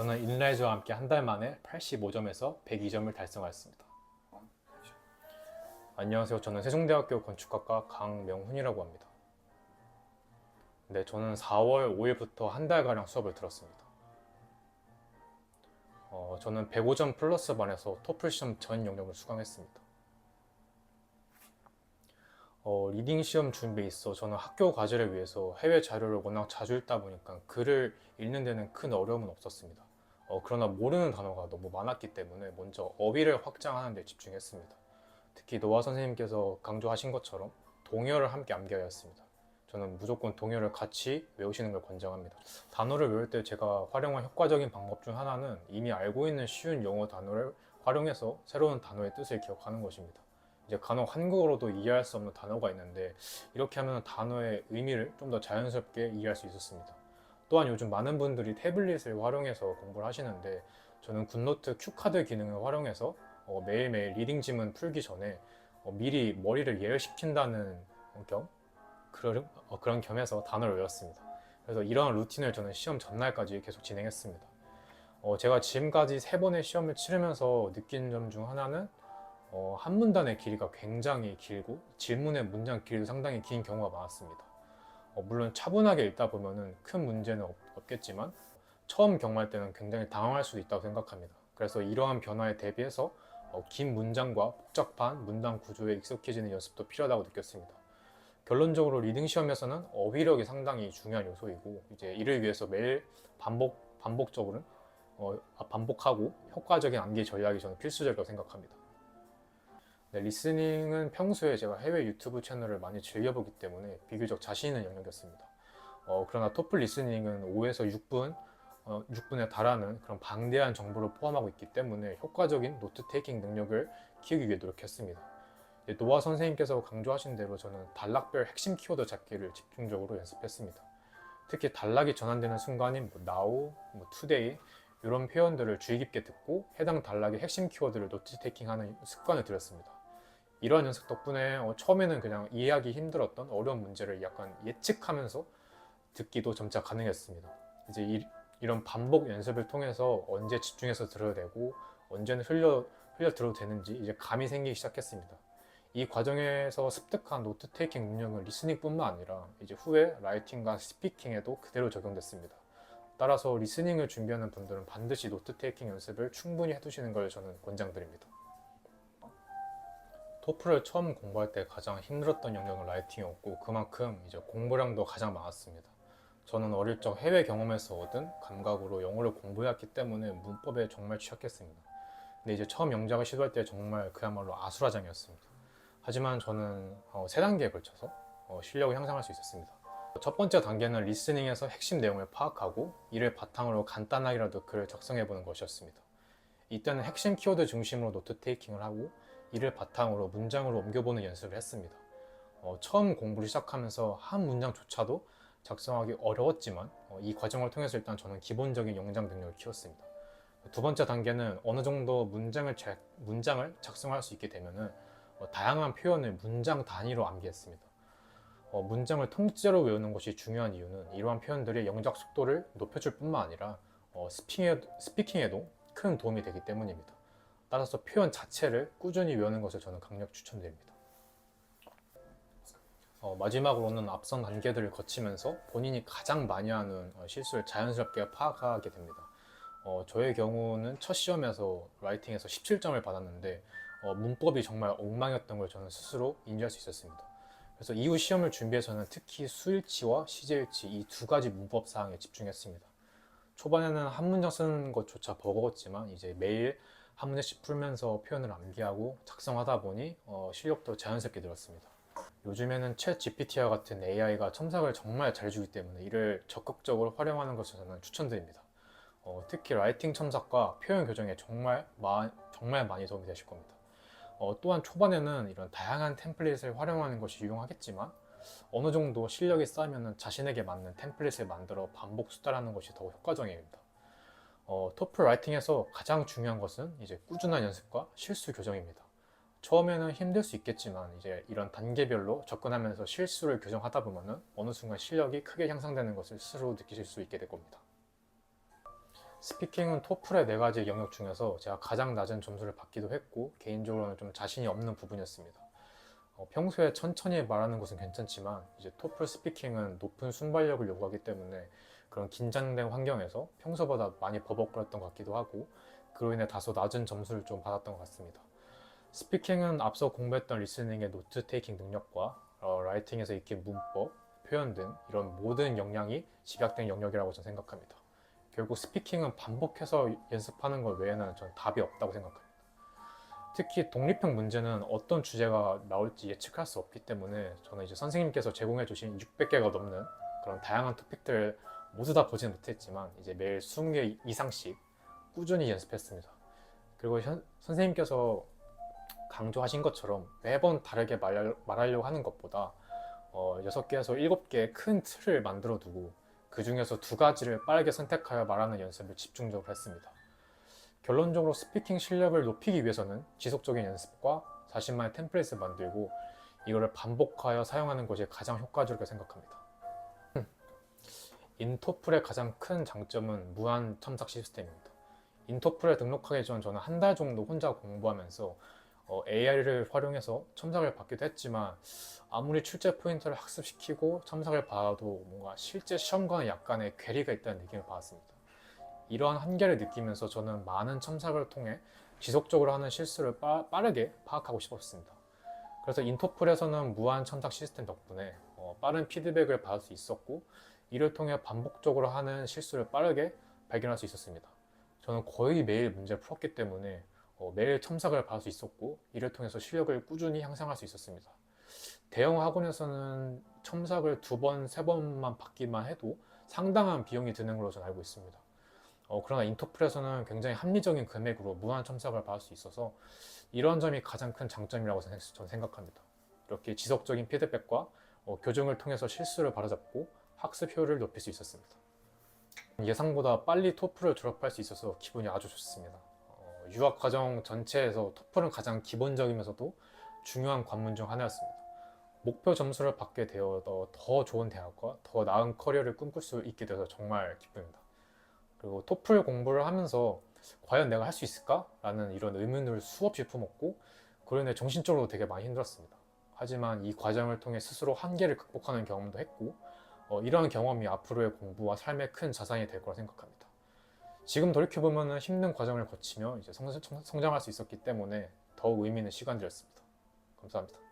저는 인라이즈와 함께 한 달 만에 85점에서 102점을 달성하였습니다. 안녕하세요. 저는 세종대학교 건축학과 강명훈이라고 합니다. 네, 저는 4월 5일부터 한 달가량 수업을 들었습니다. 어, 저는 105점 플러스 반에서 토플 시험 전 영역을 수강했습니다. 어, 리딩 시험 준비에 있어 저는 학교 과제를 위해서 해외 자료를 워낙 자주 읽다 보니까 글을 읽는 데는 큰 어려움은 없었습니다. 어, 그러나 모르는 단어가 너무 많았기 때문에 먼저 어휘를 확장하는 데 집중했습니다. 특히 노아 선생님께서 강조하신 것처럼 동요를 함께 암기하여 했습니다. 저는 무조건 동요를 같이 외우시는 걸 권장합니다. 단어를 외울 때 제가 활용한 효과적인 방법 중 하나는 이미 알고 있는 쉬운 영어 단어를 활용해서 새로운 단어의 뜻을 기억하는 것입니다. 이제 간혹 한국어로도 이해할 수 없는 단어가 있는데 이렇게 하면 단어의 의미를 좀 더 자연스럽게 이해할 수 있었습니다. 또한 요즘 많은 분들이 태블릿을 활용해서 공부를 하시는데 저는 굿노트 큐카드 기능을 활용해서 어, 매일매일 리딩 지문 풀기 전에 어, 미리 머리를 예열시킨다는 겸 그런, 어, 그런 겸해서 단어를 외웠습니다. 그래서 이러한 루틴을 저는 시험 전날까지 계속 진행했습니다. 어, 제가 지금까지 세 번의 시험을 치르면서 느낀 점 중 하나는 어, 한 문단의 길이가 굉장히 길고 질문의 문장 길이도 상당히 긴 경우가 많았습니다. 어, 물론 차분하게 읽다 보면은 큰 문제는 없, 없겠지만 처음 경험할 때는 굉장히 당황할 수도 있다고 생각합니다. 그래서 이러한 변화에 대비해서 어, 긴 문장과 복잡한 문장 구조에 익숙해지는 연습도 필요하다고 느꼈습니다. 결론적으로 리딩 시험에서는 어휘력이 상당히 중요한 요소이고 이제 이를 위해서 매일 반복 반복적으로 어, 아, 반복하고 효과적인 암기 전략이 저는 필수적이라고 생각합니다. 네, 리스닝은 평소에 제가 해외 유튜브 채널을 많이 즐겨보기 때문에 비교적 자신 있는 영역이었습니다. 어, 그러나 토플 리스닝은 5에서 6분, 어, 6분에 달하는 그런 방대한 정보를 포함하고 있기 때문에 효과적인 노트 테이킹 능력을 키우기 위해 노력했습니다. 예, 노아 선생님께서 강조하신 대로 저는 단락별 핵심 키워드 잡기를 집중적으로 연습했습니다. 특히 단락이 전환되는 순간인 뭐 now, 뭐 today 이런 표현들을 주의 깊게 듣고 해당 단락의 핵심 키워드를 노트 테이킹하는 습관을 들였습니다. 이러한 연습 덕분에 어, 처음에는 그냥 이해하기 힘들었던 어려운 문제를 약간 예측하면서 듣기도 점차 가능했습니다. 이제 이, 이런 반복 연습을 통해서 언제 집중해서 들어야 되고 언제는 흘려 흘려 들어도 되는지 이제 감이 생기기 시작했습니다. 이 과정에서 습득한 노트 테이킹 능력은 리스닝뿐만 아니라 이제 후에 라이팅과 스피킹에도 그대로 적용됐습니다. 따라서 리스닝을 준비하는 분들은 반드시 노트 테이킹 연습을 충분히 해두시는 걸 저는 권장드립니다. 토플을 처음 공부할 때 가장 힘들었던 영역은 라이팅이었고 그만큼 이제 공부량도 가장 많았습니다. 저는 어릴 적 해외 경험에서 얻은 감각으로 영어를 공부해왔기 때문에 문법에 정말 취약했습니다. 근데 이제 처음 영작을 시도할 때 정말 그야말로 아수라장이었습니다. 하지만 저는 어, 세 단계에 걸쳐서 어, 실력을 향상할 수 있었습니다. 첫 번째 단계는 리스닝에서 핵심 내용을 파악하고 이를 바탕으로 간단하게라도 글을 작성해보는 것이었습니다. 이때는 핵심 키워드 중심으로 노트 테이킹을 하고 이를 바탕으로 문장으로 옮겨보는 연습을 했습니다. 어, 처음 공부를 시작하면서 한 문장조차도 작성하기 어려웠지만 어, 이 과정을 통해서 일단 저는 기본적인 영장 능력을 키웠습니다. 두 번째 단계는 어느 정도 문장을, 자, 문장을 작성할 수 있게 되면은 어, 다양한 표현을 문장 단위로 암기했습니다. 어, 문장을 통째로 외우는 것이 중요한 이유는 이러한 표현들이 영작 속도를 높여줄 뿐만 아니라 어, 스피킹에, 스피킹에도 큰 도움이 되기 때문입니다. 따라서 표현 자체를 꾸준히 외우는 것을 저는 강력 추천드립니다. 어, 마지막으로는 앞선 단계들을 거치면서 본인이 가장 많이 하는 어, 실수를 자연스럽게 파악하게 됩니다. 어, 저의 경우는 첫 시험에서 라이팅에서 17점을 받았는데 어, 문법이 정말 엉망이었던 걸 저는 스스로 인지할 수 있었습니다. 그래서 이후 시험을 준비해서는 특히 수일치와 시제일치 이 두 가지 문법 사항에 집중했습니다. 초반에는 한 문장 쓰는 것조차 버거웠지만 이제 매일 한 문제씩 풀면서 표현을 암기하고 작성하다 보니 어, 실력도 자연스럽게 늘었습니다. 요즘에는 챗 GPT와 같은 AI가 첨삭을 정말 잘해주기 때문에 이를 적극적으로 활용하는 것을 저는 추천드립니다. 어, 특히 라이팅 첨삭과 표현 교정에 정말, 마, 정말 많이 도움이 되실 겁니다. 어, 또한 초반에는 이런 다양한 템플릿을 활용하는 것이 유용하겠지만 어느 정도 실력이 쌓이면 자신에게 맞는 템플릿을 만들어 반복 수달하는 것이 더 효과적입니다. 어, 토플 라이팅에서 가장 중요한 것은 이제 꾸준한 연습과 실수 교정입니다. 처음에는 힘들 수 있겠지만 이제 이런 단계별로 접근하면서 실수를 교정하다 보면은 어느 순간 실력이 크게 향상되는 것을 스스로 느끼실 수 있게 될 겁니다. 스피킹은 토플의 네 가지 영역 중에서 제가 가장 낮은 점수를 받기도 했고 개인적으로는 좀 자신이 없는 부분이었습니다. 어, 평소에 천천히 말하는 것은 괜찮지만 이제 토플 스피킹은 높은 순발력을 요구하기 때문에 그런 긴장된 환경에서 평소보다 많이 버벅거렸던 것 같기도 하고 그로 인해 다소 낮은 점수를 좀 받았던 것 같습니다. 스피킹은 앞서 공부했던 리스닝의 노트 테이킹 능력과 어, 라이팅에서 익힌 문법, 표현 등 이런 모든 역량이 집약된 영역이라고 저는 생각합니다. 결국 스피킹은 반복해서 연습하는 것 외에는 저는 답이 없다고 생각합니다. 특히 독립형 문제는 어떤 주제가 나올지 예측할 수 없기 때문에 저는 이제 선생님께서 제공해 주신 600개가 넘는 그런 다양한 토픽들을 모두 다 보지는 못했지만 이제 매일 20개 이상씩 꾸준히 연습했습니다. 그리고 현- 선생님께서 강조하신 것처럼 매번 다르게 말, 말하려고 하는 것보다 어, 6개에서 7개의 큰 틀을 만들어 두고 그 중에서 두 가지를 빠르게 선택하여 말하는 연습을 집중적으로 했습니다. 결론적으로 스피킹 실력을 높이기 위해서는 지속적인 연습과 자신만의 템플릿을 만들고 이거를 반복하여 사용하는 것이 가장 효과적이라고 생각합니다. 인토플의 가장 큰 장점은 무한 첨삭 시스템입니다. 인토플에 등록하기 전 저는 한 달 정도 혼자 공부하면서 AI를 활용해서 첨삭을 받기도 했지만 아무리 출제 포인트를 학습시키고 첨삭을 받아도 뭔가 실제 시험과는 약간의 괴리가 있다는 느낌을 받았습니다. 이러한 한계를 느끼면서 저는 많은 첨삭을 통해 지속적으로 하는 실수를 빠, 빠르게 파악하고 싶었습니다. 그래서 인토플에서는 무한 첨삭 시스템 덕분에 어, 빠른 피드백을 받을 수 있었고 이를 통해 반복적으로 하는 실수를 빠르게 발견할 수 있었습니다. 저는 거의 매일 문제를 풀었기 때문에 어, 매일 첨삭을 받을 수 있었고 이를 통해서 실력을 꾸준히 향상할 수 있었습니다. 대형 학원에서는 첨삭을 두 번, 세 번만 받기만 해도 상당한 비용이 드는 걸로 저는 알고 있습니다. 어, 그러나 인터플에서는 굉장히 합리적인 금액으로 무한 첨삭을 받을 수 있어서 이런 점이 가장 큰 장점이라고 저는 생각합니다. 이렇게 지속적인 피드백과 어, 교정을 통해서 실수를 바로잡고 학습 효율을 높일 수 있었습니다. 예상보다 빨리 토플을 졸업할 수 있어서 기분이 아주 좋습니다. 어, 유학 과정 전체에서 토플은 가장 기본적이면서도 중요한 관문 중 하나였습니다. 목표 점수를 받게 되어 더 좋은 대학과 더 나은 커리어를 꿈꿀 수 있게 돼서 정말 기쁩니다. 그리고 토플 공부를 하면서 과연 내가 할 수 있을까? 라는 이런 의문을 수없이 품었고 그로 인해 정신적으로 되게 많이 힘들었습니다. 하지만 이 과정을 통해 스스로 한계를 극복하는 경험도 했고 어, 이러한 경험이 앞으로의 공부와 삶의 큰 자산이 될 거라 생각합니다. 지금 돌이켜보면 힘든 과정을 거치며 이제 성, 성장할 수 있었기 때문에 더욱 의미 있는 시간들이었습니다. 감사합니다.